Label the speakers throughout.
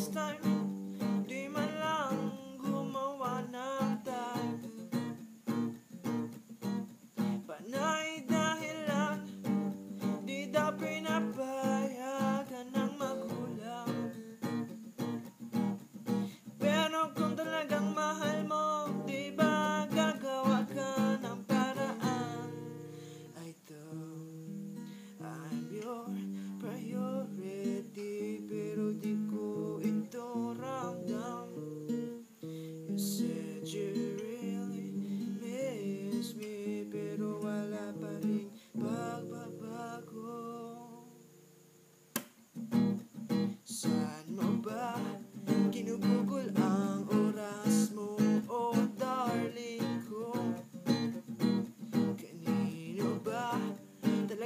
Speaker 1: next time Di man lang gumawa ng time Panay dahilan Di daw pinapayagan ng magulang. Pero kung talagang mahal mo Di ba ng paraan? To I'm your priority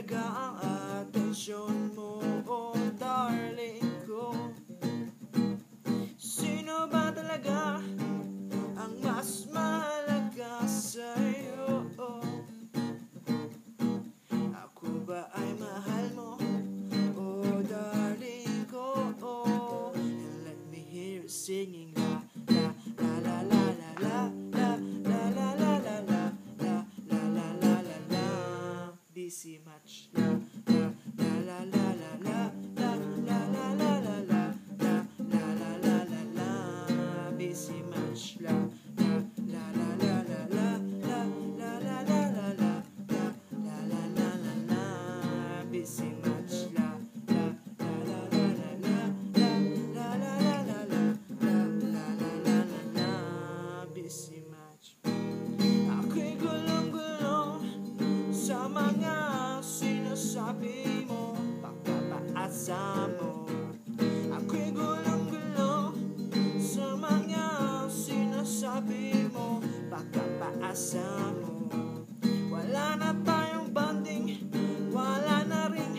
Speaker 1: talaga ang atensyon mo, oh darling ko? Sino ba talaga ang mas mahalaga sa'yo? Ako ba ay mahal mo? Oh, darling ko, oh And let me hear you singing see much. Pagkapaasa mo Wala na tayong banding Wala na rin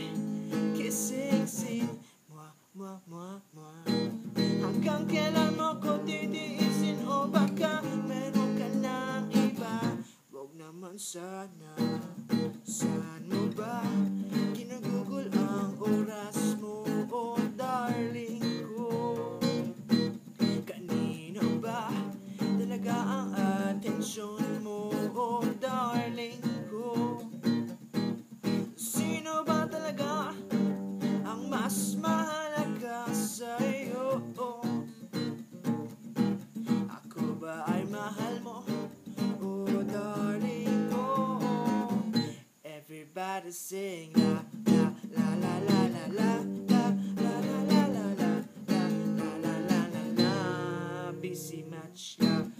Speaker 1: kissing-sing Mwa, mwa, mwa, mwa. Hanggang kailan mo ko titiisin? O baka meron ka ng iba? Huwag naman sana Saan mo ba ginugugol ang oras mo O darling ko? Kanino ba talaga ang atensyon Everybody sing la la la la la la la la la la la la la la la la la la Busy match la